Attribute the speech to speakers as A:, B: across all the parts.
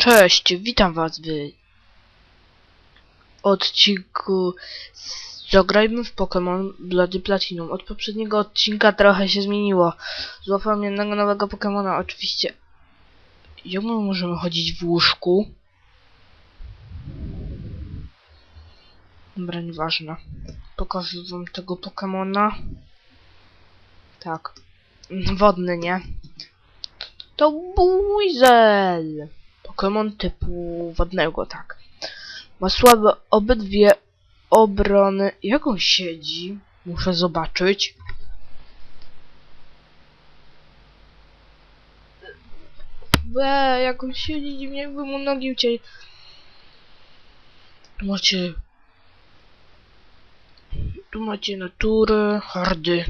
A: Cześć, witam was w odcinku Zagrajmy w Pokémon Bloody Platinum. Od poprzedniego odcinka trochę się zmieniło. Złapałem jednego nowego Pokémona, oczywiście. My możemy chodzić w łóżku? Dobra, nieważne. Pokażę wam tego Pokémona. Tak. Wodny, nie? To Buizel! Pokémon typu wodnego, tak. Ma słabe obydwie obrony. Jak on siedzi? Muszę zobaczyć. Be, jak on siedzi dziwnie, jakby mu nogi ucięli. Macie... Tu macie natury, hardy.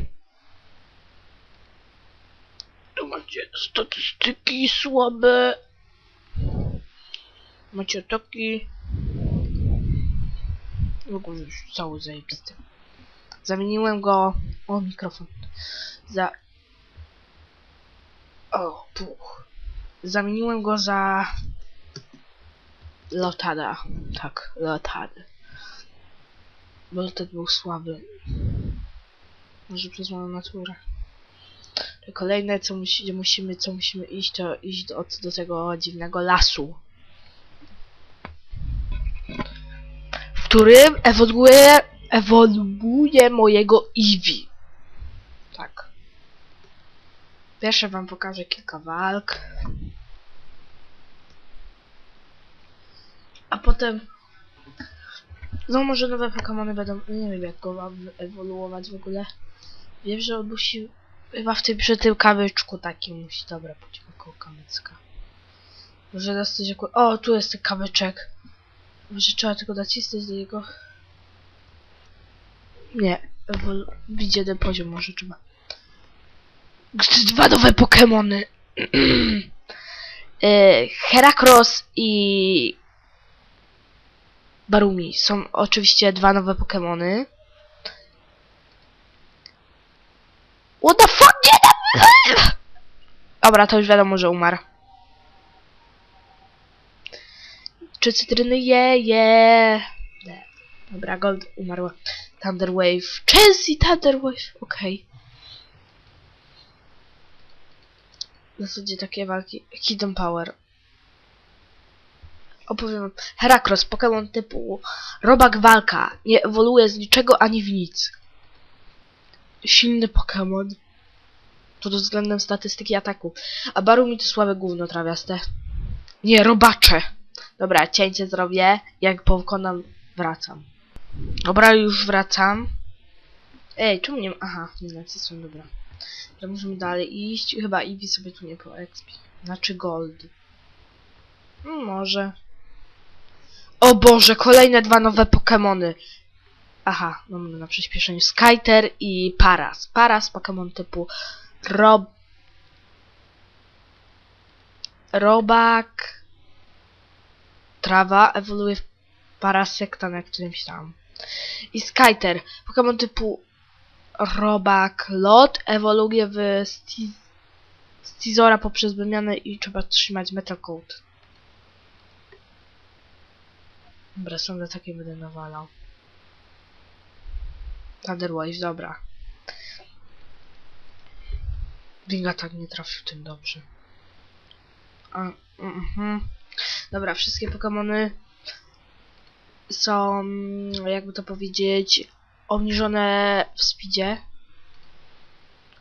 A: Tu macie statystyki słabe. Macie ataki. W ogóle już cały zajebisty. Zamieniłem go... O, mikrofon. Za... O, puch. Zamieniłem go za... Lotada. Tak, Lotad. Bo Lotad był słaby. Może przez moją naturę. To kolejne, co musimy, co musimy iść, to iść do, do tego dziwnego lasu. Którym ewoluuje, ewoluuje mojego Eevee. Tak. Pierwsze wam pokażę kilka walk. A potem... No może nowe Pokémony będą... Nie wiem jak go mam ewoluować w ogóle. Wiem, że on musi... Chyba w tym, przy tym kamyczku takim musi... Dobra, pójdźmy koło kamyczka. Może dostać jako... O, tu jest ten kamyczek. Może trzeba tylko nacisnąć do niego. Nie. Widz jeden poziom może trzeba. Dwa nowe Pokémony. e, Heracross i Barumi są oczywiście dwa nowe Pokémony. What the fuck? Nie. Dobra, to już wiadomo, że umarł. Czy cytryny je, je. Nie. Dobra, Gold umarła. Thunder Wave. Chelsea Thunder Wave. Okej. W zasadzie takie walki. Hidden Power. Opowiem wam. Heracross, Pokémon typu Robak Walka. Nie ewoluuje z niczego ani w nic. Silny Pokémon. Pod względem statystyki ataku. A Barumi to słabe gówno trawiaste. Nie, robacze. Dobra, cięcie zrobię. Jak pokonam, wracam. Dobra, już wracam. Ej, czemu nie ma... Aha, nie nacisłem, dobra. To możemy dalej iść. Chyba Eevee sobie tu nie po expi. Znaczy Gold. Mm, Może. O Boże, kolejne dwa nowe Pokémony. Aha, mamy na przyspieszeniu Skyter i Paras. Paras, Pokémon typu Rob... Robak... Trawa ewoluuje w Parasekta, na którymś tam. I Skyter, Pokémon typu Robak Lot ewoluuje w Sti Stizora poprzez wymianę i trzeba trzymać Metal Code. Dobra, sądzę takie będę nawalał. Thunderwave, dobra. Winga tak nie trafił tym dobrze. A, mhm. Dobra, wszystkie Pokémony są, jakby to powiedzieć, obniżone w speedzie.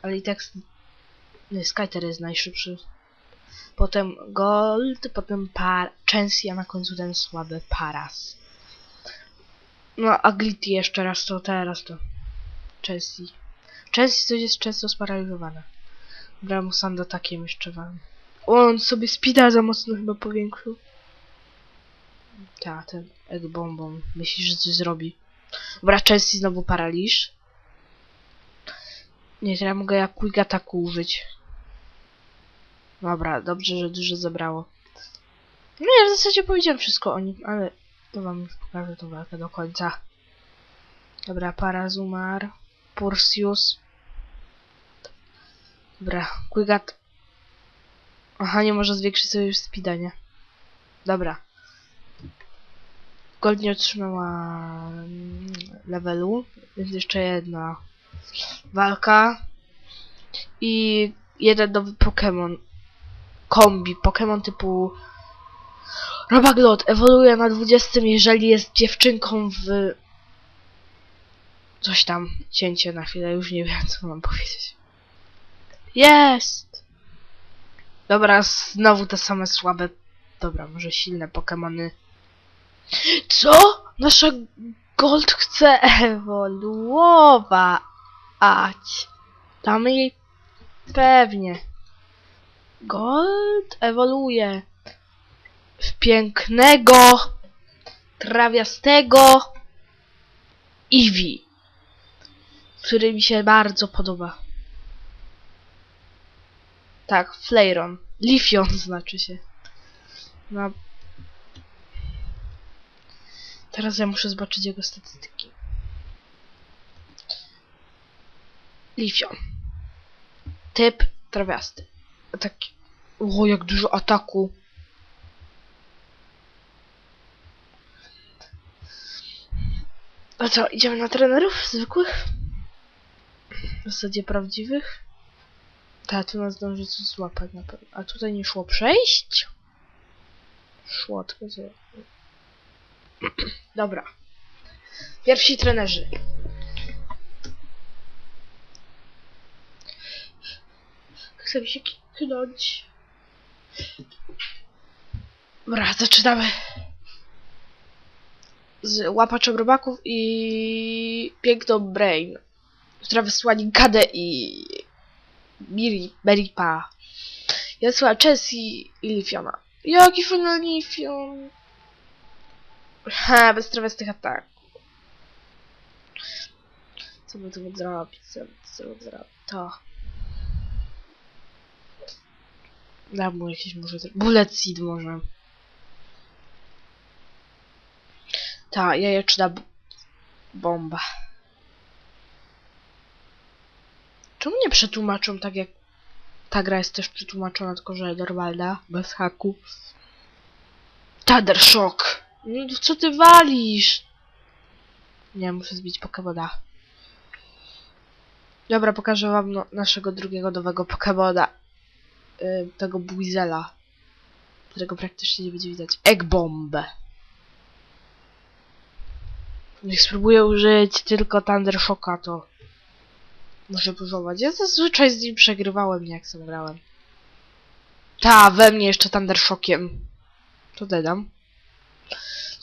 A: Ale i tak nie, Skyter jest najszybszy. Potem Gold, potem par Chansey, a na końcu ten słaby Paras. No, a Glitty jeszcze raz to teraz to. Chansey. Chansey coś jest często sparaliżowana. Dobra, mu sam do takiem jeszcze wam. On sobie speeda za mocno chyba powiększył. Ta, ten bombą. Myślisz, że coś zrobi. Dobra, Chelsea znowu paraliż. Nie, ja mogę jak quick ataku użyć. Dobra, dobrze, że dużo zabrało. No ja w zasadzie powiedziałem wszystko o nim, ale to wam już pokażę tą walkę do końca. Dobra, Parazumar, Pursius. Dobra, Quigat. Aha, nie może zwiększyć sobie już speeda, nie? Dobra. Gold nie otrzymała mm, levelu, więc jeszcze jedna walka. I jeden nowy Pokémon. Kombi. Pokémon typu Robaglot ewoluuje na 20, jeżeli jest dziewczynką w... Coś tam. Cięcie na chwilę, już nie wiem co mam powiedzieć. Jest! Dobra, znowu te same słabe... Dobra, może silne Pokémony. Co? Nasza Gold chce ewoluować. Damy jej pewnie. Gold ewoluuje w pięknego, trawiastego Eevee, który mi się bardzo podoba. Tak, Flayron. Lifion znaczy się. Teraz ja muszę zobaczyć jego statystyki. Lifion. Typ trawiasty. Taki. O, jak dużo ataku. A co, idziemy na trenerów zwykłych? W zasadzie prawdziwych? Tak, tu nas zdąży coś złapać na pewno. A tutaj nie szło przejść? Szło, tylko. Dobra. Pierwsi trenerzy. Chcę się kiknąć. Dobra, zaczynamy. Z łapaczem robaków i piękną Brain, która wysłała Gadę i Miri, Meripa. Ja wysłała Chelsea i Lifiona. Jaki fajny Lifion. Ha, bez trawiastych ataków. Co by tu zrobić? Co by tu zrobić? To. Dam mu jakieś może... Bullet Seed może. Ta, jajeczna bomba. Czemu nie przetłumaczą tak jak... Ta gra jest też przetłumaczona, tylko że normalna, bez haku. Thunder Shock! No co ty walisz? Nie, muszę zbić Pokemona. Dobra, pokażę wam no, naszego drugiego nowego Pokemona. Y, tego Buizela. Którego praktycznie nie będzie widać. Egg Bomb. Niech spróbuję użyć tylko Thunder Shocka, to muszę próbować. Ja zazwyczaj z nim przegrywałem, jak sam grałem. Ta, we mnie jeszcze Thunder Shockiem. To dodam.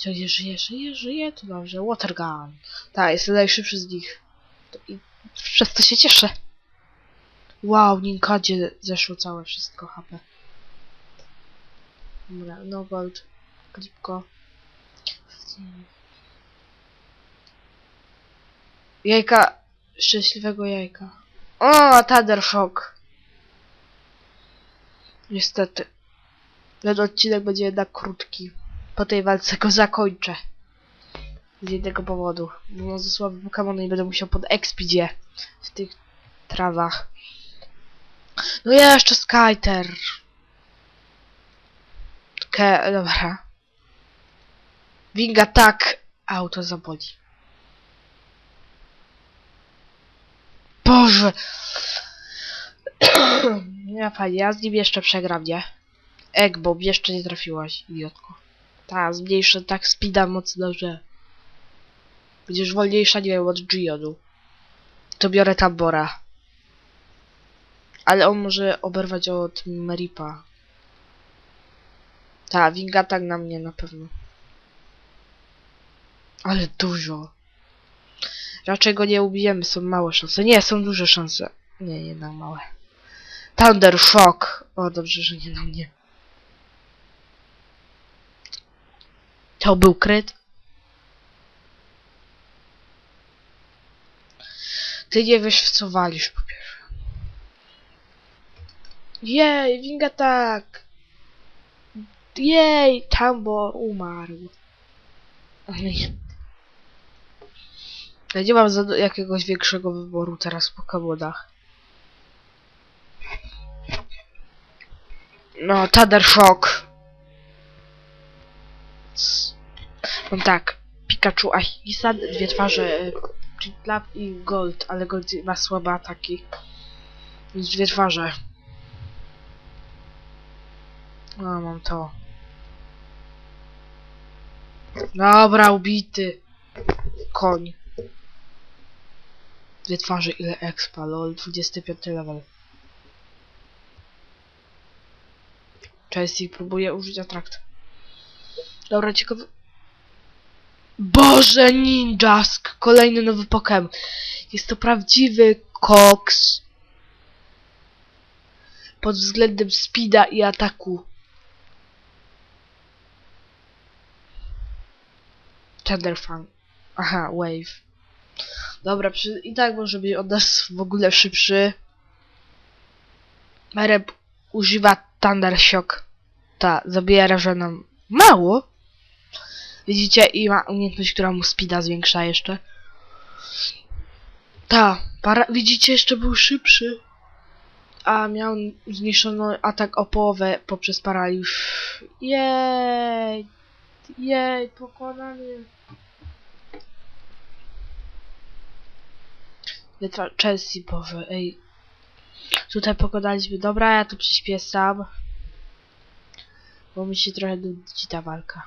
A: Żyje, żyje, żyje, żyje, to dobrze. Water Gun. Tak, jest najszybszy z nich. I przez to się cieszę. Wow, Ninkadzie zeszło całe wszystko HP. Dobra, no gold. Klipko. Jajka. Szczęśliwego jajka. O, Thunder Shock. Niestety. Ten odcinek będzie jednak krótki. Po tej walce go zakończę. Z jednego powodu. Mam za słabe Pokémony i będę musiał pod expidzie w tych trawach. No jeszcze Skyter. Ke, dobra. Wing Attack. Auto zaboli. Boże! ja fajnie, ja z nim jeszcze przegram, nie? Egg Bob, jeszcze nie trafiłaś, idiotko. Ta, zmniejszę tak speeda mocno, że... Będziesz wolniejsza, nie wiem, od Geodu. To biorę Tambora. Ale on może oberwać od Meripa. Ta, Wingatak na mnie na pewno. Ale dużo. Raczej go nie ubijemy, są małe szanse. Nie, są duże szanse. Nie, jednak małe. Thunder Shock. O, dobrze, że nie na mnie. To był kryt. Ty nie wiesz w co walisz po pierwsze. Jej, Wingatak! Jej, Tambo umarł. Ja nie mam za jakiegoś większego wyboru teraz po Pokemonach. No, Thunder Shock. Mam tak, Pikachu Ahisan, dwie twarze, e, Chitlap i Gold, ale Gold ma słabe ataki. Więc dwie twarze. No, mam to. Dobra, ubity. Koń. Dwie twarze, ile expa, lol, 25 level. Chelsea próbuje użyć atrakt. Dobra, ciekawy... Boże, Ninjask! Kolejny nowy Pokémon. Jest to prawdziwy koks. Pod względem speeda i ataku. Thunderfang. Aha, Wave. Dobra, i tak może być od nas w ogóle szybszy. Mereb używa Thunder Shock. Ta, zabija rażoną mało. Widzicie? I ma umiejętność, która mu speeda zwiększa jeszcze. Ta, para... widzicie? Jeszcze był szybszy. A miał zmniejszony atak o połowę poprzez paraliż. Jej! Jej, pokonanie. Wytra Chelsea, Boże, ej. Tutaj pokonaliśmy. Dobra, ja tu przyspieszam. Bo mi się trochę nudzi ta walka.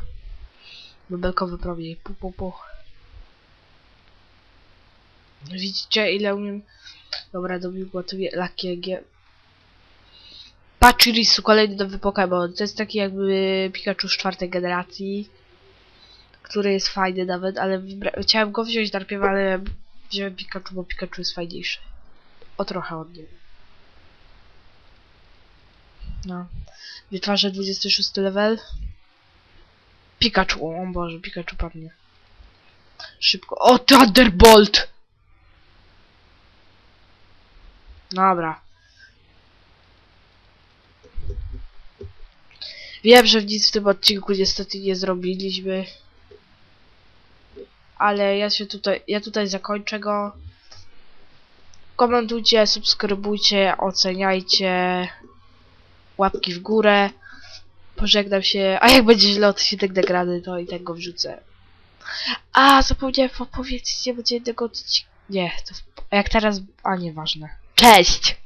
A: Bebelkowy promień. Pu, pu, pu. Widzicie ile umiem... Dobra, dobił gotowie lakiego. Pachirisu, kolejny nowy Pokémon. To jest taki jakby Pikachu z czwartej generacji. Który jest fajny nawet, ale chciałem go wziąć najpierw, ale wziąłem Pikachu, bo Pikachu jest fajniejszy. O trochę od niego. No. Wytwarza 26 level. Pikachu, o Boże, Pikachu padnie. Szybko. O, Thunderbolt! Dobra. Wiem, że nic w tym odcinku niestety nie zrobiliśmy. Ale ja się tutaj, ja tutaj zakończę go. Komentujcie, subskrybujcie, oceniajcie. Łapki w górę. Pożegnam się. A jak będzie źle odcinek nagrany, to i tak go wrzucę. A, zapomniałem opowiedzieć, nie będzie jednego odcinka. Nie, to jak teraz, a nieważne. Cześć!